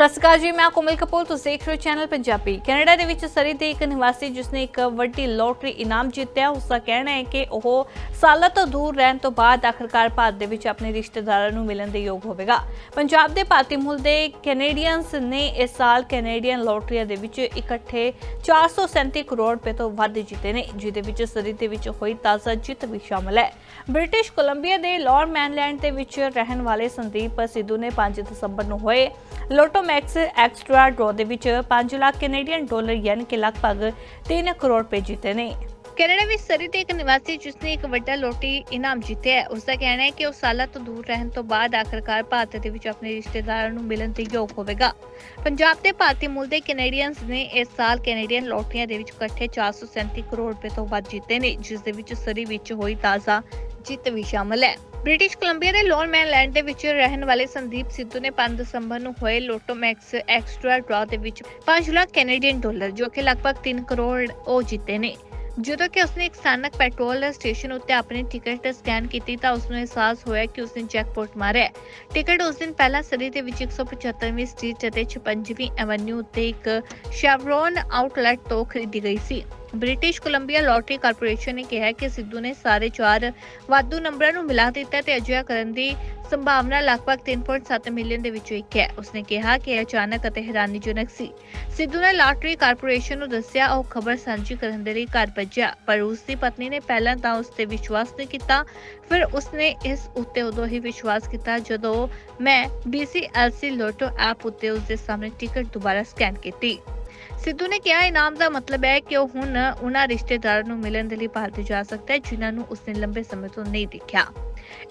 ਸਤਿ ਸ਼੍ਰੀ ਅਕਾਲ ਜੀ, ਮੈਂ ਕੋਮਲ ਕਪੂਰ, ਤੁਸੀਂ ਦੇਖ ਰਹੇ ਹੋ ਚੈਨਲ ਪੰਜਾਬੀ। ਕੈਨੇਡਾ ਦੇ ਵਿੱਚ ਸਰੀ ਦੇ ਇੱਕ ਨਿਵਾਸੀ ਜਿਸਨੇ ਇੱਕ ਵੱਡੀ ਲੋਟਰੀ ਇਨਾਮ ਜਿੱਤਿਆ, ਉਸ ਦਾ ਕਹਿਣਾ ਹੈ ਕਿ ਉਹ ਸਾਲਾਂ ਤੋਂ ਦੂਰ ਰਹਿਣ ਤੋਂ ਬਾਅਦ ਆਖਰਕਾਰ ਭਾਰਤ ਦੇ ਵਿੱਚ ਆਪਣੇ ਰਿਸ਼ਤੇਦਾਰਾਂ ਨੂੰ ਮਿਲਣ ਦੇ ਯੋਗ ਹੋਵੇਗਾ। ਪੰਜਾਬ ਦੇ ਭਾਰਤੀ ਮੂਲ ਦੇ ਕੈਨੇਡੀਅਨਸ ਨੇ ਇਸ ਸਾਲ ਕੈਨੇਡੀਅਨ ਲੋਟਰੀਆਂ ਦੇ ਵਿੱਚ ਇਕੱਠੇ 437 ਕਰੋੜ ਰੁਪਏ ਤੋਂ ਵੱਧ ਜਿੱਤੇ ਨੇ, ਜਿਹਦੇ ਵਿੱਚ ਸਰੀ ਦੇ ਵਿੱਚ ਹੋਈ ਤਾਜ਼ਾ ਜਿੱਤ ਵੀ ਸ਼ਾਮਲ ਹੈ। ਬ੍ਰਿਟਿਸ਼ ਕੋਲੰਬੀਆ ਦੇ ਲੋਰ ਮੈਨਲੈਂਡ ਦੇ ਵਿੱਚ ਰਹਿਣ ਵਾਲੇ ਸੰਦੀਪ ਸਿੱਧੂ ਨੇ 5 ਦਸੰਬਰ ਨੂੰ ਹੋਏ ਲੋਟੋ ਮੈਕਸ ਐਕਸਟਰਾ ਡਰਾ ਦੇ ਵਿੱਚ 5 ਲੱਖ ਕੈਨੇਡੀਅਨ ਡਾਲਰ ਯਾਨੀ ਕਿ ਲਗਭਗ 3 ਕਰੋੜ ਰੁਪਏ ਜਿੱਤੇ ਨੇ। ਕੈਨੇਡਾ ਵਿੱਚ ਸਰੀ ਦੇ ਇੱਕ ਨਿਵਾਸੀ ਜਿਸਨੇ ਇੱਕ ਵੱਡਾ ਲੋਟਰੀ ਇਨਾਮ ਜਿੱਤਿਆ ਹੈ ਉਸ ਦਾ ਕਹਿਣਾ ਹੈ ਕਿ ਉਹ ਸਾਲਾਂ ਤੋਂ ਦੂਰ ਰਹਿਣ ਤੋਂ ਬਾਅਦ ਆਖਰਕਾਰ ਭਾਰਤ ਦੇ ਵਿੱਚ ਆਪਣੇ ਰਿਸ਼ਤੇਦਾਰਾਂ ਨੂੰ ਮਿਲਣ ਦੇ ਯੋਗ ਹੋਵੇਗਾ। ਪੰਜਾਬ ਦੇ ਭਾਰਤੀ ਮੂਲ ਦੇ ਕੈਨੇਡੀਅਨਸ ਨੇ ਇਸ ਸਾਲ ਕੈਨੇਡੀਅਨ ਲੋਟੀਆਂ ਦੇ ਵਿੱਚ ਇਕੱਠੇ 437 ਕਰੋੜ ਰੁਪਏ ਤੋਂ ਵੱਧ ਜਿੱਤੇ ਨੇ, ਜਿਸ ਦੇ ਵਿੱਚ ਸਰੀ ਵਿੱਚ ਹੋਈ ਤਾਜ਼ਾ ਜਿੱਤ ਵੀ ਸ਼ਾਮਲ ਹੈ। ਬ੍ਰਿਟਿਸ਼ ਕੋਲੰਬੀਆ ਦੇ ਲੋਨ ਮੈਨਲੈਂਡ ਦੇ ਵਿੱਚ ਰਹਿਣ ਵਾਲੇ ਸੰਦੀਪ ਸਿੱਧੂ ਨੇ 5 ਦਸੰਬਰ ਨੂੰ ਹੋਏ ਲੋਟੋ ਐਕਸਟਰਾ ਡਰਾ ਦੇ ਵਿੱਚ 5 ਲੱਖ ਕੈਨੇਡੀਅਨ ਡਾਲਰ, ਜੋ ਕਿ ਲਗਭਗ 3 ਕਰੋੜ ਉਹ ਜਿੱਤੇ ਨੇ। ਜਦੋਂ ਕਿ ਉਸਨੇ ਇੱਕ ਸਥਾਨਕ ਪੈਟਰੋਲ ਸਟੇਸ਼ਨ ਉੱਤੇ ਆਪਣੀ ਟਿਕਟ ਸਕੈਨ ਕੀਤੀ ਤਾਂ ਉਸਨੂੰ ਅਹਿਸਾਸ ਹੋਇਆ ਕਿ ਉਸਨੇ ਜੈਕਪਾਟ ਮਾਰਿਆ। ਟਿਕਟ ਉਸ ਦਿਨ ਪਹਿਲਾਂ ਸਰੀ ਦੇ ਵਿੱਚ 175ਵੀਂ ਸਟਰੀਟ ਅਤੇ 56ਵੀਂ ਐਵੇਨਿਊ ਉੱਤੇ ਇੱਕ ਸ਼ੈਵਰੋਨ ਆਊਟਲੈਟ ਤੋਂ ਖਰੀਦੀ ਗਈ ਸੀ। ਬ੍ਰਿਟਿਸ਼ ਕੋਲੰਬੀਆ ਲਾਟਰੀ ਕਾਰਪੋਰੇਸ਼ਨ ਨੇ ਕਿਹਾ ਕਿ ਸਿੱਧੂ ਨੇ ਸਾਰੇ ਚਾਰ ਵਾਧੂ ਨੰਬਰਾਂ ਨੂੰ ਮਿਲਾ ਦਿੱਤਾ ਤੇ ਅਜਿਹਾ ਕਰਨ ਦੀ ਸੰਭਾਵਨਾ ਲਗਭਗ 3.7 ਮਿਲੀਅਨ ਦੇ ਵਿੱਚੋਂ ਇੱਕ ਹੈ। ਉਸਨੇ ਕਿਹਾ ਕਿ ਇਹ ਅਚਾਨਕ ਅਤੇ ਹੈਰਾਨੀਜਨਕ ਸੀ। ਸਿੱਧੂ ਨੇ ਲਾਟਰੀ ਕਾਰਪੋਰੇਸ਼ਨ ਨੂੰ ਦੱਸਿਆ, ਉਹ ਖਬਰ ਸਾਂਝੀ ਕਰਨ ਦੇ ਲਈ ਘਰ ਭੱਜਿਆ, ਪਰ ਉਸ ਦੀ ਪਤਨੀ ਨੇ ਪਹਿਲਾਂ ਤਾਂ ਉਸ ਤੇ ਵਿਸ਼ਵਾਸ ਨਹੀਂ ਕੀਤਾ, ਫਿਰ ਉਸਨੇ ਇਸ ਉੱਤੇ ਉਦੋਂ ਹੀ ਵਿਸ਼ਵਾਸ ਕੀਤਾ ਜਦੋਂ ਮੈਂ BCLC ਲੋਟੋ ਐਪ ਉੱਤੇ ਉਸ ਦੇ ਸਾਹਮਣੇ ਟਿਕਟ ਦੁਬਾਰਾ ਸਕੈਨ ਕੀਤੀ। ਸਿੱਧੂ ਨੇ ਕਿਹਾ, ਇਨਾਮ ਦਾ ਮਤਲਬ ਹੈ ਕਿ ਉਹ ਹੁਣ ਉਹਨਾਂ ਰਿਸ਼ਤੇਦਾਰਾਂ ਨੂੰ ਮਿਲਣ ਦੇ ਲਈ ਭਾਰਤ ਜਾ ਸਕਦਾ ਹੈ, ਜਿਨ੍ਹਾਂ ਨੂੰ ਉਸਨੇ ਲੰਬੇ ਸਮੇਂ ਤੋਂ ਨਹੀਂ ਦੇਖਿਆ।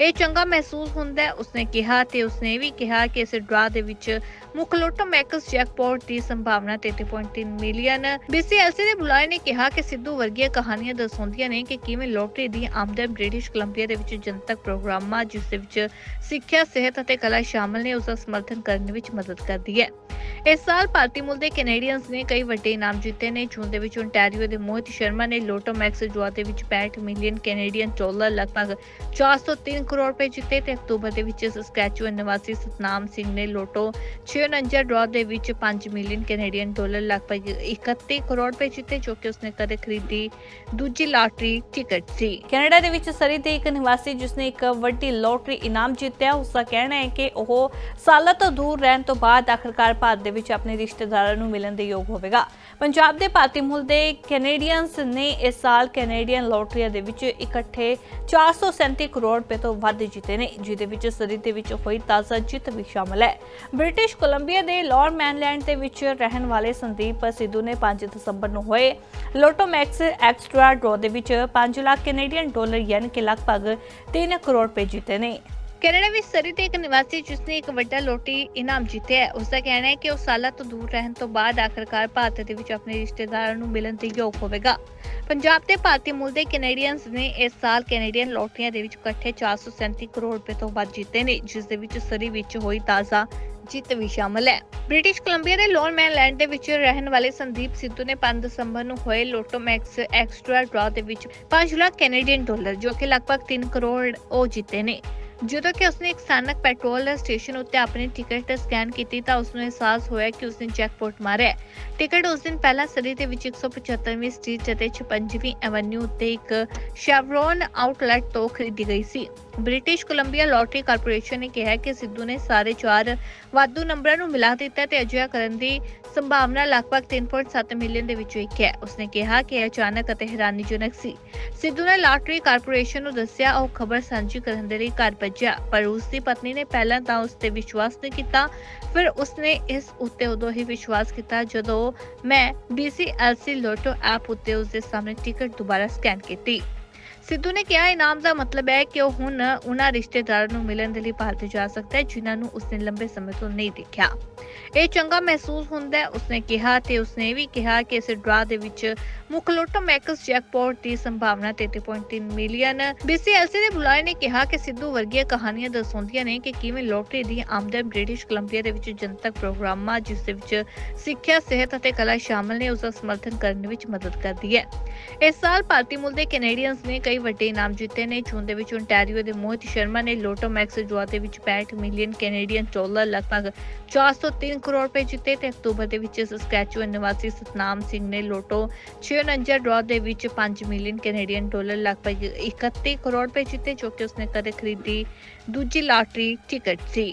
ਇਹ ਚੰਗਾ ਮਹਿਸੂਸ ਹੁੰਦਾ ਹੈ। ਉਸਨੇ ਕਿਹਾ ਤੇ ਉਸਨੇ ਵੀ ਕਿਹਾ ਕਿ ਇਸ ਡਰਾ ਦੇ ਵਿੱਚ ਮੁੱਖ ਲੋਟੋ ਮੈਕਸ ਜੈਕਪਾਟ ਦੀ ਸੰਭਾਵਨਾ 33.3 ਮਿਲੀਅਨ BCLC ਦੇ ਬੁਲਾਰੇ ਨੇ ਕਿਹਾ ਕਿ ਸਿੱਧੂ ਵਰਗੀਆਂ ਕਹਾਣੀਆਂ ਦਰਸਾਉਂਦੀਆਂ ਨੇ ਕਿ ਕਿਵੇਂ ਲੋਟਰੀ ਦੀ ਆਮਦਨ ਬ੍ਰਿਟਿਸ਼ ਕੋਲੰਬੀਆ ਦੇ ਵਿੱਚ ਜਨਤਕ ਪ੍ਰੋਗਰਾਮਾਂ, ਜਿਸ ਦੇ ਵਿੱਚ ਸਿੱਖਿਆ, ਸਿਹਤ ਅਤੇ ਕਲਾ ਸ਼ਾਮਲ ਨੇ ਉਸ ਦਾ ਸਮਰਥਨ ਕਰਨ ਵਿੱਚ ਮਦਦ ਕਰਦੀ ਹੈ। ਇਸ ਸਾਲ ਭਾਰਤੀ ਮੂਲ ਦੇ ਕੈਨੇਡੀਅਨਸ ਨੇ ਕਈ ਵੱਡੇ ਇਨਾਮ ਜਿੱਤੇ ਨੇ। ਜੂਨ ਦੇ ਵਿੱਚ ontario ਦੇ ਮੋਹਿਤ ਸ਼ਰਮਾ ਨੇ ਲੋਟੋ ਮੈਕਸ ਜੁਆ ਦੇ ਵਿੱਚ 65 ਮਿਲੀਅਨ ਕੈਨੇਡੀਅਨ ਡਾਲਰ, ਲਗਭਗ 403 ਕਰੋੜ ਰੁਪਏ ਜਿੱਤੇ ਤੇ ਅਕਤੂਬਰ ਦੇ ਵਿੱਚ ਸਸਕੈਚੂਅਨ ਨਿਵਾਸੀ ਸਤਨਾਮ ਸਿੰਘ ਨੇ ਲੋਟੋ 649 ਡਰਾ ਦੇ ਵਿੱਚ 5 ਮਿਲੀਅਨ ਕੈਨੇਡੀਅਨ ਡਾਲਰ, ਲਗਭਗ 31 ਕਰੋੜ ਰੁਪਏ ਜਿੱਤੇ, ਜੋ ਕਿ ਉਸਨੇ ਕਦੇ ਖਰੀਦੀ ਦੂਜੀ ਲਾਟਰੀ ਟਿਕਟ ਸੀ। ਕੈਨੇਡਾ ਦੇ ਵਿੱਚ ਸਰੀ ਦੇ ਇੱਕ ਨਿਵਾਸੀ ਜਿਸਨੇ ਇੱਕ ਵੱਡੀ ਲੋਟਰੀ ਇਨਾਮ ਜਿੱਤਿਆ, ਉਸ ਦਾ ਕਹਿਣਾ ਹੈ ਕਿ ਉਹ ਸਾਲਾਂ ਤੋਂ ਦੂਰ ਰਹਿਣ ਤੋਂ ਬਾਅਦ ਆਖਰਕਾਰ ਭਾਰਤ ਦੇ ਵਿੱਚ ਆਪਣੇ ਰਿਸ਼ਤੇਦਾਰਾਂ ਨੂੰ ਮਿਲਣ ਦੇ ਯੋਗ ਹੋਵੇਗਾ। ਪੰਜਾਬ ਦੇ ਭਾਰਤੀ ਮੂਲ ਦੇ ਕੈਨੇਡੀਅਨਸ ਨੇ ਇਸ ਸਾਲ ਕੈਨੇਡੀਅਨ ਲੋਟਰੀਆਂ ਦੇ ਵਿੱਚ ਇਕੱਠੇ 437 ਕਰੋੜ ਰੁਪਏ ਤੋਂ ਵੱਧ ਜਿੱਤੇ ਨੇ, ਜਿਹਦੇ ਵਿੱਚ ਸਰੀ ਦੇ ਵਿੱਚ ਹੋਈ ਤਾਜ਼ਾ ਜਿੱਤ ਵੀ ਸ਼ਾਮਲ ਹੈ। ਬ੍ਰਿਟਿਸ਼ ਕੋਲੰਬੀਆ ਦੇ ਲੋਰ ਮੈਨਲੈਂਡ ਦੇ ਵਿੱਚ ਰਹਿਣ ਵਾਲੇ ਸੰਦੀਪ ਸਿੱਧੂ ਨੇ 5 ਦਸੰਬਰ ਨੂੰ ਹੋਏ ਲੋਟੋਮੈਕਸ ਐਕਸਟਰਾ ਡਰਾ ਦੇ ਵਿੱਚ 5 ਲੱਖ ਕੈਨੇਡੀਅਨ ਡਾਲਰ ਯਾਨੀ ਕਿ ਲਗਭਗ 3 ਕਰੋੜ ਰੁਪਏ ਜਿੱਤੇ ਨੇ। ਕੈਨੇਡਾ ਵਿੱਚ ਸਰੀ ਦੇ ਇੱਕ ਨਿਵਾਸੀ ਜਿਸਨੇ ਇੱਕ ਵੱਡਾ ਲੋਟੀ ਇਨਾਮ ਜਿੱਤਿਆ ਹੈ ਉਸ ਦਾ ਕਹਿਣਾ ਹੈ ਕਿ ਉਹ ਸਾਲਾਂ ਤੋਂ ਦੂਰ ਰਹਿਣ ਤੋਂ ਬਾਅਦ ਆਖਰਕਾਰ ਭਾਰਤ ਦੇ ਵਿੱਚ ਆਪਣੇ ਰਿਸ਼ਤੇਦਾਰਾਂ ਨੂੰ ਮਿਲਣ ਦੇ ਯੋਗ ਹੋਵੇਗਾ। ਪੰਜਾਬ ਦੇ ਭਾਰਤੀ ਮੂਲ ਦੇ ਕੈਨੇਡੀਅਨਸ ਨੇ ਇਸ ਸਾਲ ਕੈਨੇਡੀਅਨ ਲੋਟਰੀਆਂ ਦੇ ਵਿੱਚ ਇਕੱਠੇ 437 ਕਰੋੜ ਰੁਪਏ ਤੋਂ ਵੱਧ ਜਿੱਤੇ ਨੇ, ਜਿਸ ਦੇ ਵਿੱਚ ਸਰੀ ਵਿੱਚ ਹੋਈ ਤਾਜ਼ਾ ਜਿੱਤ ਵੀ ਸ਼ਾਮਲ ਹੈ। ਬ੍ਰਿਟਿਸ਼ ਕੋਲੰਬੀਆ ਦੇ ਲੋਨ ਮੈਨਲੈਂਡ ਦੇ ਵਿੱਚ ਰਹਿਣ ਵਾਲੇ ਸੰਦੀਪ ਸਿੱਧੂ ਨੇ 5 ਦਸੰਬਰ ਨੂੰ ਹੋਏ ਲੋਟੋ ਮੈਕਸ ਐਕਸਟਰਾ ਡਰਾ ਦੇ ਵਿੱਚ 5 ਲੱਖ ਕੈਨੇਡੀਅਨ ਡਾਲਰ, ਜੋ ਕਿ ਲਗਭਗ 3 ਕਰੋੜ ਉਹ ਜਿੱਤੇ ਨੇ। ਜਦੋਂ ਕਿ ਉਸਨੇ ਇੱਕ ਸਥਾਨਕ ਪੈਟਰੋਲ ਸਟੇਸ਼ਨ ਉੱਤੇ ਆਪਣੀ ਟਿਕਟ ਸਕੈਨ ਕੀਤੀ ਤਾਂ ਉਸਨੂੰ ਅਹਿਸਾਸ ਹੋਇਆ ਕਿ ਉਸਨੇ ਜੈਕਪਾਟ ਮਾਰਿਆ ਟਿਕਟ ਉਸ ਦਿਨ ਪਹਿਲਾਂ ਸਰੀ ਦੇ ਵਿੱਚ 175ਵੀਂ ਸਟਰੀਟ ਅਤੇ 56ਵੀਂ ਐਵਨਿਊ ਉੱਤੇ ਇੱਕ ਸ਼ੈਵਰੋਨ ਆਊਟਲੈਟ ਤੋਂ ਖਰੀਦੀ ਗਈ ਸੀ। ਬ੍ਰਿਟਿਸ਼ ਕੋਲੰਬੀਆ ਲਾਟਰੀ ਕਾਰਪੋਰੇਸ਼ਨ ਨੇ ਕਿਹਾ ਕਿ ਸਿੱਧੂ ਨੇ ਸਾਰੇ ਚਾਰ ਵਾਧੂ ਨੰਬਰਾਂ ਨੂੰ ਮਿਲਾ ਦਿੱਤਾ ਤੇ ਅਜਿਹਾ ਕਰਨ ਦੀ ਸੰਭਾਵਨਾ ਲਗਭਗ 3.7 ਮਿਲੀਅਨ ਦੇ ਵਿੱਚੋਂ ਇੱਕ ਹੈ। ਉਸਨੇ ਕਿਹਾ ਕਿ ਇਹ ਅਚਾਨਕ ਅਤੇ ਹੈਰਾਨੀਜਨਕ ਸੀ। ਸਿੱਧੂ ਨੇ ਲਾਟਰੀ ਕਾਰਪੋਰੇਸ਼ਨ ਨੂੰ ਦੱਸਿਆ, ਉਹ ਖਬਰ ਸਾਂਝੀ ਕਰਨ ਦੇ ਲਈ ਘਰ ਭੱਜਿਆ, ਪਰ ਉਸ ਦੀ ਪਤਨੀ ਨੇ ਪਹਿਲਾਂ ਤਾਂ ਉਸ ਤੇ ਵਿਸ਼ਵਾਸ ਨਹੀਂ ਕੀਤਾ, ਫਿਰ ਉਸਨੇ ਇਸ ਉੱਤੇ ਉਦੋਂ ਹੀ ਵਿਸ਼ਵਾਸ ਕੀਤਾ ਜਦੋਂ ਮੈਂ BCLC ਲੋਟੋ ਐਪ ਉੱਤੇ ਉਸ ਦੇ ਸਾਹਮਣੇ ਟਿਕਟ ਦੁਬਾਰਾ ਸਕੈਨ ਕੀਤੀ। ਸਿੱਧੂ ਨੇ ਕਿਹਾ, ਇਨਾਮ ਦਾ ਮਤਲਬ ਹੈ ਕਿ ਉਹ ਹੁਣ ਉਹਨਾਂ ਰਿਸ਼ਤੇਦਾਰਾਂ ਨੂੰ ਮਿਲਣ ਦੇ ਲਈ ਭਾਰਤ ਜਾ ਸਕਦਾ ਹੈ, ਜਿਨ੍ਹਾਂ ਨੂੰ ਉਸਨੇ ਲੰਬੇ ਸਮੇਂ ਤੋਂ ਨਹੀਂ ਦੇਖਿਆ। ਇਹ ਚੰਗਾ ਮਹਿਸੂਸ ਹੁੰਦਾ ਹੈ, ਉਸਨੇ ਕਿਹਾ ਤੇ ਉਸਨੇ ਵੀ ਕਿਹਾ ਕਿ ਇਸ ਡਰਾ ਦੇ ਵਿੱਚ ਮੁੱਖ ਮੈਕਸ ਜੈਕਪਾਟ ਦੀ ਸੰਭਾਵਨਾ 33.3 ਮਿਲੀਅਨ BCLC ਦੇ ਬੁਲਾਰੇ ਨੇ ਕਿਹਾ ਕਿ ਸਿੱਧੂ ਵਰਗੀਆਂ ਕਹਾਣੀਆਂ ਦਰਸਾਉਂਦੀਆਂ ਨੇ ਕਿ ਕਿਵੇਂ ਲੋਟਰੀ ਦੀ ਆਮਦਨ ਬ੍ਰਿਟਿਸ਼ ਕੋਲੰਬੀਆ ਦੇ ਵਿੱਚ ਜਨਤਕ ਪ੍ਰੋਗਰਾਮਾਂ, ਜਿਸ ਦੇ ਵਿੱਚ ਸਿੱਖਿਆ, ਸਿਹਤ ਅਤੇ ਕਲਾ ਸ਼ਾਮਲ ਨੇ ਉਸ ਦਾ ਸਮਰਥਨ ਕਰਨ ਵਿੱਚ ਮਦਦ ਕਰਦੀ ਹੈ। ਇਸ ਸਾਲ ਭਾਰਤੀ ਮੂਲ ਦੇ ਕੈਨੇਡੀਅਨਸ ਨੇ ਕਈ ਵੱਡੇ ਇਨਾਮ ਜਿੱਤੇ ਨੇ। ਜੂਨ ਦੇ ਵਿੱਚ ontario ਦੇ ਮੋਹਿਤ ਸ਼ਰਮਾ ਨੇ ਲੋਟੋ ਮੈਕਸ ਜੁਆ ਦੇ ਵਿੱਚ 65 ਮਿਲੀਅਨ ਕੈਨੇਡੀਅਨ ਡਾਲਰ ਲਗਭਗ 403 ਕਰੋੜ ਰੁਪਏ ਜਿੱਤੇ ਤੇ ਅਕਤੂਬਰ ਦੇ ਵਿੱਚ ਸਸਕੈਚੁਅਨ ਨਿਵਾਸੀ ਸਤਨਾਮ ਸਿੰਘ ਨੇ ਲੋਟੋ 649 ਡਰਾ ਦੇ ਵਿੱਚ 5 ਮਿਲੀਅਨ ਕੈਨੇਡੀਅਨ ਡਾਲਰ ਲਗਭਗ 31 ਕਰੋੜ ਰੁਪਏ ਜਿੱਤੇ, ਜੋ ਕਿ ਉਸਨੇ ਕਦੇ ਖਰੀਦੀ ਦੂਜੀ ਲਾਟਰੀ ਟਿਕਟ ਸੀ।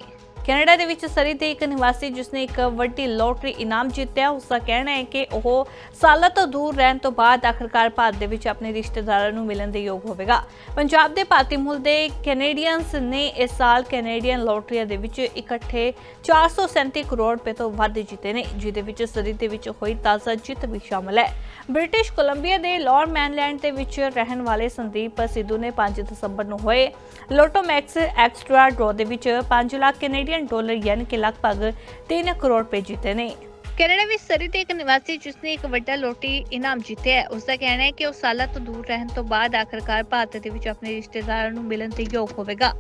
ਕੈਨੇਡਾ ਦੇ ਵਿੱਚ ਸਰੀ ਦੇ ਇੱਕ ਨਿਵਾਸੀ ਜਿਸਨੇ ਇੱਕ ਵੱਡੀ ਲੋਟਰੀ ਇਨਾਮ ਜਿੱਤਿਆ, ਉਸ ਦਾ ਕਹਿਣਾ ਹੈ ਕਿ ਉਹ ਸਾਲਾਂ ਤੋਂ ਦੂਰ ਰਹਿਣ ਤੋਂ ਬਾਅਦ ਆਖਰਕਾਰ ਭਾਰਤ ਦੇ ਵਿੱਚ ਆਪਣੇ ਰਿਸ਼ਤੇਦਾਰਾਂ ਨੂੰ ਮਿਲਣ ਦੇ ਯੋਗ ਹੋਵੇਗਾ। ਪੰਜਾਬ ਦੇ ਭਾਰਤੀ ਮੂਲ ਦੇ ਕੈਨੇਡੀਅਨਸ ਨੇ ਇਸ ਸਾਲ ਕੈਨੇਡੀਅਨ ਲੋਟਰੀਆਂ ਦੇ ਵਿੱਚ ਇਕੱਠੇ 437 ਕਰੋੜ ਰੁਪਏ ਤੋਂ ਵੱਧ ਜਿੱਤੇ ਨੇ, ਜਿਹਦੇ ਵਿੱਚ ਸਰੀ ਦੇ ਵਿੱਚ ਹੋਈ ਤਾਜ਼ਾ ਜਿੱਤ ਵੀ ਸ਼ਾਮਲ ਹੈ। ਬ੍ਰਿਟਿਸ਼ ਕੋਲੰਬੀਆ ਦੇ ਲਾਰ ਮੈਨਲੈਂਡ ਦੇ ਵਿੱਚ ਰਹਿਣ ਵਾਲੇ ਸੰਦੀਪ ਸਿੱਧੂ ਨੇ 5 ਦਸੰਬਰ ਨੂੰ ਹੋਏ ਲੋਟੋਮੈਕਸ ਐਕਸਟਰਾ ਡਰਾ ਦੇ ਵਿੱਚ 5 ਲੱਖ ਕੈਨੇਡੀਅਨ ਡਾਲਰ ਯਾਨੀ ਕਿ ਲਗਭਗ 3 ਕਰੋੜ ਰੁਪਏ ਜਿੱਤੇ ਨੇ ਕੈਨੇਡਾ ਵਿੱਚ ਸਰੀ ਦੇ ਇੱਕ ਨਿਵਾਸੀ ਜਿਸਨੇ ਇੱਕ ਵੱਡਾ ਲੋਟੀ ਇਨਾਮ ਜਿੱਤਿਆ ਹੈ ਉਸ ਦਾ ਕਹਿਣਾ ਹੈ ਕਿ ਉਹ ਸਾਲਾਂ ਤੋਂ ਦੂਰ ਰਹਿਣ ਤੋਂ ਬਾਅਦ ਆਖਰਕਾਰ ਭਾਰਤ ਦੇ ਵਿੱਚ ਆਪਣੇ ਰਿਸ਼ਤੇਦਾਰਾਂ ਨੂੰ ਮਿਲਣ ਦੇ ਯੋਗ ਹੋਵੇਗਾ।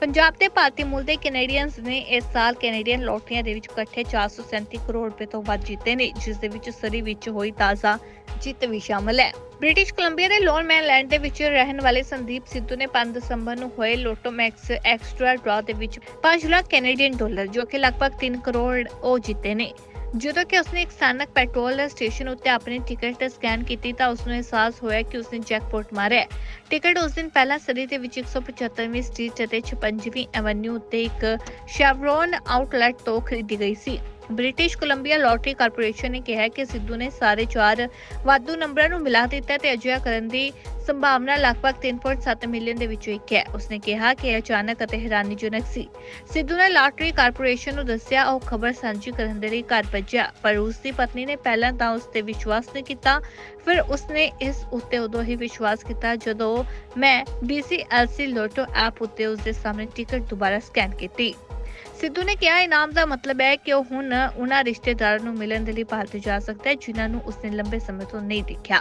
ਪੰਜਾਬ ਦੇ ਭਾਰਤੀ ਮੂਲ ਦੇ ਕੈਨੇਡੀਅਨਸ ਨੇ ਇਸ ਸਾਲ ਕੈਨੇਡੀਅਨ ਲੋਟਰੀਆਂ ਦੇ ਵਿੱਚ ਇਕੱਠੇ 437 ਕਰੋੜ ਰੁਪਏ ਤੋਂ ਵੱਧ ਜਿੱਤੇ ਨੇ, ਜਿਸ ਦੇ ਵਿੱਚ ਸਰੀ ਵਿੱਚ ਹੋਈ ਤਾਜ਼ਾ ਜਿੱਤ ਵੀ ਸ਼ਾਮਲ ਹੈ। ਬ੍ਰਿਟਿਸ਼ ਕੋਲੰਬੀਆ ਦੇ ਲੋਨਮੈਨਲੈਂਡ ਦੇ ਵਿੱਚ ਰਹਿਣ ਵਾਲੇ ਸੰਦੀਪ ਸਿੱਧੂ ਨੇ 5 ਦਸੰਬਰ ਨੂੰ ਹੋਏ ਲੋਟੋ ਮੈਕਸ ਐਕਸਟਰਾ ਡਰਾ ਦੇ ਵਿੱਚ 5 ਲੱਖ ਕੈਨੇਡੀਅਨ ਡਾਲਰ, ਜੋ ਕਿ ਲਗਭਗ 3 ਕਰੋੜ ਉਹ ਜਿੱਤੇ ਨੇ। ਜਦੋਂ ਕਿ ਉਸਨੇ ਇੱਕ ਸਥਾਨਕ ਪੈਟਰੋਲ ਸਟੇਸ਼ਨ ਉੱਤੇ ਆਪਣੀ ਟਿਕਟ ਸਕੈਨ ਕੀਤੀ ਤਾਂ ਉਸਨੂੰ ਅਹਿਸਾਸ ਹੋਇਆ ਕਿ ਉਸਨੇ ਜੈਕਪੋਟ ਮਾਰਿਆ ਟਿਕਟ ਉਸ ਦਿਨ ਪਹਿਲਾਂ ਸਰੀ ਦੇ ਵਿੱਚ 175ਵੀਂ ਸਟਰੀਟ ਅਤੇ 56ਵੀਂ ਐਵਨਿਊ ਉੱਤੇ ਇੱਕ ਸ਼ੈਵਰੋਨ ਆਊਟਲੈਟ ਤੋਂ ਖਰੀਦੀ ਗਈ ਸੀ। ਬ੍ਰਿਟਿਸ਼ ਕੋਲੰਬੀਆ ਲਾਟਰੀ ਕਾਰਪੋਰੇਸ਼ਨ ਨੇ ਕਿਹਾ ਕਿ ਸਿੱਧੂ ਨੇ ਸਾਰੇ ਚਾਰ ਵਾਧੂ ਨੰਬਰਾਂ ਨੂੰ ਮਿਲਾ ਦਿੱਤਾ ਤੇ ਅਜਿਹਾ ਕਰਨ ਦੀ ਸੰਭਾਵਨਾ ਲਗਭਗ 3.7 ਮਿਲੀਅਨ ਦੇ ਵਿੱਚੋਂ ਇੱਕ ਹੈ। ਉਸਨੇ ਕਿਹਾ ਕਿ ਇਹ ਅਚਾਨਕ ਅਤੇ ਹੈਰਾਨੀਜਨਕ ਸੀ। ਸਿੱਧੂ ਨੇ ਲਾਟਰੀ ਕਾਰਪੋਰੇਸ਼ਨ ਨੂੰ ਦੱਸਿਆ, ਉਹ ਖਬਰ ਸਾਂਝੀ ਕਰਨ ਦੇ ਲਈ ਘਰ ਭੱਜਿਆ, ਪਰ ਉਸ ਦੀ ਪਤਨੀ ਨੇ ਪਹਿਲਾਂ ਤਾਂ ਉਸ ਤੇ ਵਿਸ਼ਵਾਸ ਨਹੀਂ ਕੀਤਾ, ਫਿਰ ਉਸਨੇ ਇਸ ਉੱਤੇ ਉਦੋਂ ਹੀ ਵਿਸ਼ਵਾਸ ਕੀਤਾ ਜਦੋਂ ਮੈਂ BCLC ਲੋਟੋ ਐਪ ਉੱਤੇ ਉਸ ਦੇ ਸਾਹਮਣੇ ਟਿਕਟ ਦੁਬਾਰਾ ਸਕੈਨ ਕੀਤੀ। ਸਿੱਧੂ ਨੇ ਕਿਹਾ, ਇਨਾਮ ਦਾ ਮਤਲਬ ਹੈ ਕਿ ਉਹ ਹੁਣ ਉਹਨਾਂ ਰਿਸ਼ਤੇਦਾਰਾਂ ਨੂੰ ਮਿਲਣ ਦੇ ਲਈ ਭਾਰਤ ਜਾ ਸਕਦਾ ਹੈ, ਜਿਨ੍ਹਾਂ ਨੂੰ ਉਸਨੇ ਲੰਬੇ ਸਮੇਂ ਤੋਂ ਨਹੀਂ ਦੇਖਿਆ।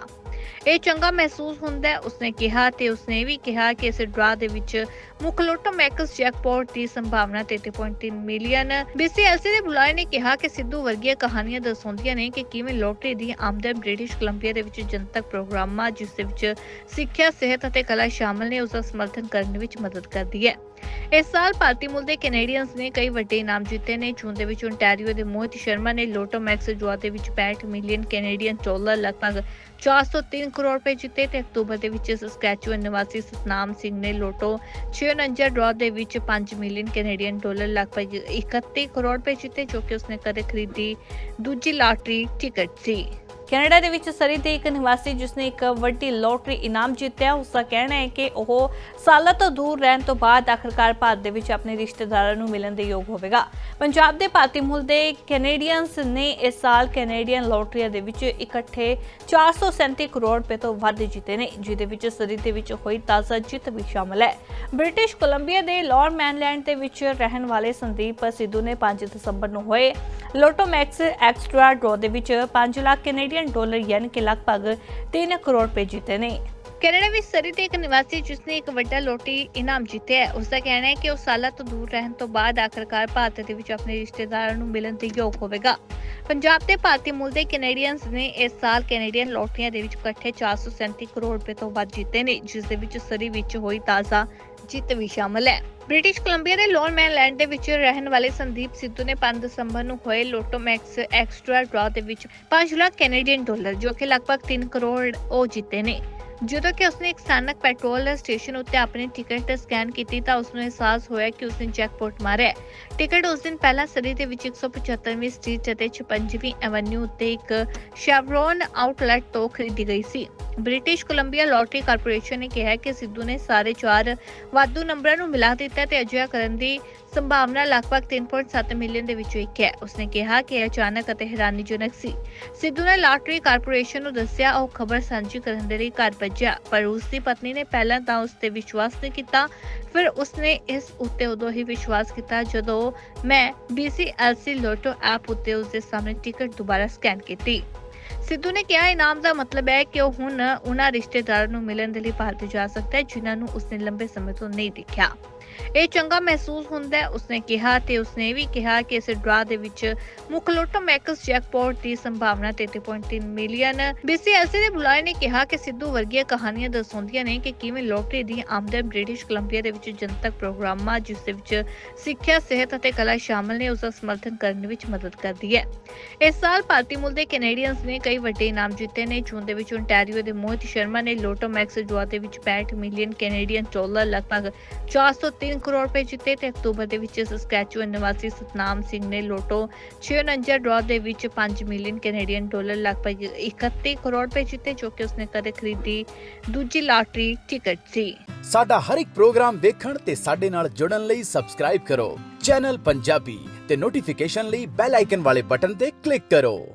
ਇਹ ਚੰਗਾ ਮਹਿਸੂਸ ਹੁੰਦਾ ਹੈ, ਉਸਨੇ ਕਿਹਾ ਤੇ ਉਸਨੇ ਵੀ ਕਿਹਾ ਕਿ ਇਸ ਡਰਾ ਦੇ ਵਿੱਚ ਮੁੱਖ ਲੋਟੋ ਮੈਕਸ ਜੈਕਪੋਟ ਦੀ ਸੰਭਾਵਨਾ 33.3 ਮਿਲੀਅਨ BCLC ਦੇ ਬੁਲਾਰੇ ਨੇ ਕਿਹਾ ਕਿ ਸਿੱਧੂ ਵਰਗੀਆਂ ਕਹਾਣੀਆਂ ਦਰਸਾਉਂਦੀਆਂ ਨੇ ਕਿ ਕਿਵੇਂ ਲੋਟਰੀ ਦੀ ਆਮਦਨ ਬ੍ਰਿਟਿਸ਼ ਕੋਲੰਬੀਆ ਦੇ ਵਿੱਚ ਜਨਤਕ ਪ੍ਰੋਗਰਾਮਾਂ, ਜਿਸ ਦੇ ਵਿੱਚ ਸਿੱਖਿਆ, ਸਿਹਤ ਅਤੇ ਕਲਾ ਸ਼ਾਮਲ ਨੇ ਉਸ ਦਾ ਸਮਰਥਨ ਕਰਨ ਵਿੱਚ ਮਦਦ ਕਰਦੀ ਹੈ। ਇਸ ਸਾਲ ਭਾਰਤੀ ਮੂਲ ਦੇ ਕੈਨੇਡੀਅਨਸ ਨੇ ਕਈ ਵੱਡੇ ਇਨਾਮ ਜਿੱਤੇ ਨੇ। ਜੂਨ ਦੇ ਵਿੱਚ ontario ਦੇ ਮੋਹਿਤ ਸ਼ਰਮਾ ਨੇ ਲੋਟੋ ਮੈਕਸ ਜੁਆ ਦੇ ਵਿੱਚ 65 ਮਿਲੀਅਨ ਕੈਨੇਡੀਅਨ ਡਾਲਰ ਲਗਭਗ 403 ਕਰੋੜ ਰੁਪਏ ਜਿੱਤੇ ਤੇ ਅਕਤੂਬਰ ਦੇ ਵਿੱਚ ਸਸਕੈਚੁਅਨ ਨਿਵਾਸੀ ਸਤਨਾਮ ਸਿੰਘ ਨੇ ਲੋਟੋ 649 ਡਰਾ ਦੇ ਵਿੱਚ 5 ਮਿਲੀਅਨ ਕੈਨੇਡੀਅਨ ਡਾਲਰ ਲਗਭਗ 31 ਕਰੋੜ ਰੁਪਏ ਜਿੱਤੇ, ਜੋ ਕਿ ਉਸਨੇ ਕਦੇ ਖਰੀਦੀ ਦੂਜੀ ਲਾਟਰੀ ਟਿਕਟ ਸੀ। ਕੈਨੇਡਾ ਦੇ ਵਿੱਚ ਸਰੀ ਦੇ ਇੱਕ ਨਿਵਾਸੀ ਜਿਸਨੇ ਇੱਕ ਵੱਡੀ ਲੋਟਰੀ ਇਨਾਮ ਜਿੱਤਿਆ, ਉਸ ਦਾ ਕਹਿਣਾ ਹੈ ਕਿ ਉਹ ਸਾਲਾਂ ਤੋਂ ਦੂਰ ਰਹਿਣ ਤੋਂ ਬਾਅਦ ਆਖਰਕਾਰ ਭਾਰਤ ਦੇ ਵਿੱਚ ਆਪਣੇ ਰਿਸ਼ਤੇਦਾਰਾਂ ਨੂੰ ਮਿਲਣ ਦੇ ਯੋਗ ਹੋਵੇਗਾ। ਪੰਜਾਬ ਦੇ ਭਾਰਤੀ ਮੂਲ ਦੇ ਕੈਨੇਡੀਅਨਸ ਨੇ ਇਸ ਸਾਲ ਕੈਨੇਡੀਅਨ ਲੋਟਰੀਆਂ ਦੇ ਵਿੱਚ ਇਕੱਠੇ 437 ਕਰੋੜ ਰੁਪਏ ਤੋਂ ਵੱਧ ਜਿੱਤੇ ਨੇ, ਜਿਹਦੇ ਵਿੱਚ ਸਰੀ ਦੇ ਵਿੱਚ ਹੋਈ ਤਾਜ਼ਾ ਜਿੱਤ ਵੀ ਸ਼ਾਮਲ ਹੈ। ਬ੍ਰਿਟਿਸ਼ ਕੋਲੰਬੀਆ ਦੇ ਲਾਰ ਮੈਨਲੈਂਡ ਦੇ ਵਿੱਚ ਰਹਿਣ ਵਾਲੇ ਸੰਦੀਪ ਸਿੱਧੂ ਨੇ 5 ਦਸੰਬਰ ਨੂੰ ਹੋਏ ਲੋਟੋਮੈਕਸ ਐਕਸਟਰਾ ਡਰਾ ਦੇ ਵਿੱਚ 5 ਲੱਖ ਕੈਨੇਡੀਅਨ ਡਾਲਰ ਯਾਨੀ ਕਿ ਲਗਭਗ 3 ਕਰੋੜ ਰੁਪਏ ਜਿੱਤੇ ਨੇ ਕੈਨੇਡਾ ਵਿੱਚ ਸਰੀ ਦੇ ਇੱਕ ਨਿਵਾਸੀ ਜਿਸਨੇ ਇੱਕ ਵੱਡਾ ਲੋਟੀ ਇਨਾਮ ਜਿੱਤਿਆ ਹੈ ਉਸ ਦਾ ਕਹਿਣਾ ਹੈ ਕਿ ਉਹ ਸਾਲਾਂ ਤੋਂ ਦੂਰ ਰਹਿਣ ਤੋਂ ਬਾਅਦ ਆਖਰਕਾਰ ਭਾਰਤ ਦੇ ਵਿੱਚ ਆਪਣੇ ਰਿਸ਼ਤੇਦਾਰਾਂ ਨੂੰ ਮਿਲਣ ਦੇ ਯੋਗ ਹੋਵੇਗਾ। ਪੰਜਾਬ ਦੇ ਭਾਰਤੀ ਮੂਲ ਦੇ ਕੈਨੇਡੀਅਨਸ ਨੇ ਇਸ ਸਾਲ ਕੈਨੇਡੀਅਨ ਲੋਟਰੀਆਂ ਦੇ ਵਿੱਚ ਇਕੱਠੇ 437 ਕਰੋੜ ਰੁਪਏ ਤੋਂ ਵੱਧ ਜਿੱਤੇ ਨੇ ਜਿਸ ਦੇ ਵਿੱਚ ਸਰੀ ਵਿੱਚ ਹੋਈ ਤਾਜ਼ਾ ਜਿੱਤ ਵੀ ਸ਼ਾਮਲ ਹੈ। ਬ੍ਰਿਟਿਸ਼ ਕੋਲੰਬੀਆ ਦੇ ਲੋਨਮੈਨਲੈਂਡ ਦੇ ਵਿੱਚ ਰਹਿਣ ਵਾਲੇ ਸੰਦੀਪ ਸਿੱਧੂ ਨੇ 5 ਦਸੰਬਰ ਨੂੰ ਹੋਏ ਲੋਟੋ ਮੈਕਸ ਐਕਸਟਰਾ ਡਰਾ ਦੇ ਵਿੱਚ 5 ਲੱਖ ਕੈਨੇਡੀਅਨ ਡਾਲਰ, ਜੋ ਕਿ ਲਗਭਗ 3 ਕਰੋੜ ਉਹ ਜਿੱਤੇ ਨੇ। ਜਦੋਂ ਕਿ ਉਸਨੇ ਇੱਕ ਸਥਾਨਕ ਪੈਟਰੋਲ ਸਟੇਸ਼ਨ ਉੱਤੇ ਆਪਣੀ ਟਿਕਟ ਸਕੈਨ ਕੀਤੀ ਤਾਂ ਉਸਨੂੰ ਅਹਿਸਾਸ ਹੋਇਆ ਕਿ ਉਸਨੇ ਜੈਕਪੋਟ ਮਾਰਿਆ। ਟਿਕਟ ਉਸ ਦਿਨ ਪਹਿਲਾਂ ਸਦੀ ਦੇ ਵਿੱਚ 175ਵੀਂ ਸਟਰੀਟ ਅਤੇ 56ਵੀਂ ਐਵਨਿਊ ਉੱਤੇ ਇੱਕ ਸ਼ੈਵਰੋਨ ਆਊਟਲੈਟ ਤੋਂ ਖਰੀਦੀ ਗਈ ਸੀ। ਬ੍ਰਿਟਿਸ਼ ਕੋਲੰਬੀਆ ਲਾਟਰੀ ਕਾਰਪੋਰੇਸ਼ਨ ਨੇ ਕਿਹਾ ਕਿ ਸਿੱਧੂ ਨੇ ਸਾਰੇ ਚਾਰ ਵਾਧੂ ਨੰਬਰਾਂ ਨੂੰ ਮਿਲਾ ਦਿੱਤਾ ਤੇ ਅਜਿਹਾ ਕਰਨ ਦੀ ਸੰਭਾਵਨਾ ਲਗਭਗ 3.7 ਮਿਲੀਅਨ ਦੇ ਵਿੱਚੋਂ ਇੱਕ ਹੈ। ਉਸਨੇ ਕਿਹਾ ਕਿ ਇਹ ਅਚਾਨਕ ਅਤੇ ਹੈਰਾਨੀਜਨਕ ਸੀ। ਸਿੱਧੂ ਨੇ ਲਾਟਰੀ ਕਾਰਪੋਰੇਸ਼ਨ ਨੂੰ ਦੱਸਿਆ, ਉਹ ਖਬਰ ਸਾਂਝੀ ਕਰਨ ਦੇ ਲਈ ਘਰ ਭੱਜਿਆ, ਪਰ ਉਸ ਦੀ ਪਤਨੀ ਨੇ ਪਹਿਲਾਂ ਤਾਂ ਉਸ ਤੇ ਵਿਸ਼ਵਾਸ ਨਹੀਂ ਕੀਤਾ, ਫਿਰ ਉਸਨੇ ਇਸ ਉੱਤੇ ਉਦੋਂ ਹੀ ਵਿਸ਼ਵਾਸ ਕੀਤਾ ਜਦੋਂ ਮੈਂ BCLC ਲੋਟੋ ਐਪ ਉੱਤੇ ਉਸ ਦੇ ਸਾਹਮਣੇ ਟਿਕਟ ਦੁਬਾਰਾ ਸਕੈਨ ਕੀਤੀ। ਸਿੱਧੂ ਨੇ ਕਿਹਾ, ਇਨਾਮ ਦਾ ਮਤਲਬ ਹੈ ਕਿ ਉਹ ਹੁਣ ਉਹਨਾਂ ਰਿਸ਼ਤੇਦਾਰਾਂ ਨੂੰ ਮਿਲਣ ਦੇ ਲਈ ਭਾਰਤ ਜਾ ਸਕਦਾ ਹੈ, ਜਿਨ੍ਹਾਂ ਨੂੰ ਉਸਨੇ ਲੰਬੇ ਸਮੇਂ ਤੋਂ ਨਹੀਂ ਦੇਖਿਆ। ਇਹ ਚੰਗਾ ਮਹਿਸੂਸ ਹੁੰਦਾ ਹੈ। ਉਸਨੇ ਕਿਹਾ ਤੇ ਉਸਨੇ ਇਹ ਵੀ ਕਿਹਾ ਕਿ ਇਸ ਡਰਾ ਦੇ ਵਿੱਚ ਮੁੱਖ ਲੋਟੋ ਮੈਕਸ ਜੈਕਪੋਟ ਦੀ ਸੰਭਾਵਨਾ 33.3 ਮਿਲੀਅਨ BCSC ਦੇ ਬੁਲਾਰੇ ਨੇ ਕਿਹਾ ਕਿ ਸਿੱਧੂ ਵਰਗੀਆਂ ਕਹਾਣੀਆਂ ਦਰਸਾਉਂਦੀਆਂ ਨੇ ਕਿ ਕਿਵੇਂ ਲੋਟਰੀ ਦੀ ਆਮਦਨ ਬ੍ਰਿਟਿਸ਼ ਕੋਲੰਬੀਆ ਦੇ ਵਿੱਚ ਜਨਤਕ ਪ੍ਰੋਗਰਾਮਾਂ, ਜਿਸ ਦੇ ਵਿੱਚ ਸਿੱਖਿਆ, ਸਿਹਤ ਅਤੇ ਕਲਾ ਸ਼ਾਮਲ ਨੇ ਉਸ ਦਾ ਸਮਰਥਨ ਕਰਨ ਵਿੱਚ ਮਦਦ ਕਰਦੀ ਹੈ। ਇਸ ਸਾਲ ਭਾਰਤੀ ਮੂਲ ਦੇ ਕੈਨੇਡੀਅਨਸ ਨੇ ਕਈ ਵੱਡੇ ਇਨਾਮ ਜਿੱਤੇ ਨੇ। ਜੂਨ ਦੇ ਵਿੱਚ ontario ਦੇ ਮੋਹਿਤ ਸ਼ਰਮਾ ਨੇ ਲੋਟੋ ਮੈਕਸ ਜੁਆ ਦੇ ਵਿੱਚ 65 ਮਿਲੀਅਨ ਕੈਨੇਡੀਅਨ ਡਾਲਰ, ਲਗਭਗ 403 ਕਰੋੜ ਰੁਪਏ ਜਿੱਤੇ ਤੇ ਅਕਤੂਬਰ ਦੇ ਵਿੱਚ ਸਸਕੈਚੂਅਨ ਨਿਵਾਸੀ ਸਤਨਾਮ ਸਿੰਘ ਨੇ ਲੋਟੋ 649 ਡਰਾ ਦੇ ਵਿੱਚ 5 ਮਿਲੀਅਨ ਕੈਨੇਡੀਅਨ ਡਾਲਰ, ਲਗਭਗ 31 ਕਰੋੜ ਰੁਪਏ ਜਿੱਤੇ, ਜੋ ਕਿ ਉਸਨੇ ਕਦੇ ਖਰੀਦੀ ਦੂਜੀ ਲਾਟਰੀ ਟਿਕਟ ਸੀ। ਸਾਡਾ ਹਰ ਇੱਕ ਪ੍ਰੋਗਰਾਮ ਦੇਖਣ ਤੇ ਸਾਡੇ ਨਾਲ ਜੁੜਨ ਲਈ ਸਬਸਕ੍ਰਾਈਬ ਕਰੋ। ਚੈਨਲ ਪੰਜਾਬੀ ਤੇ ਨੋਟੀਫਿਕੇਸ਼ਨ ਲਈ ਬੈਲ ਆਈਕਨ ਵਾਲੇ ਬਟਨ ਤੇ ਕਲਿੱਕ ਕਰੋ।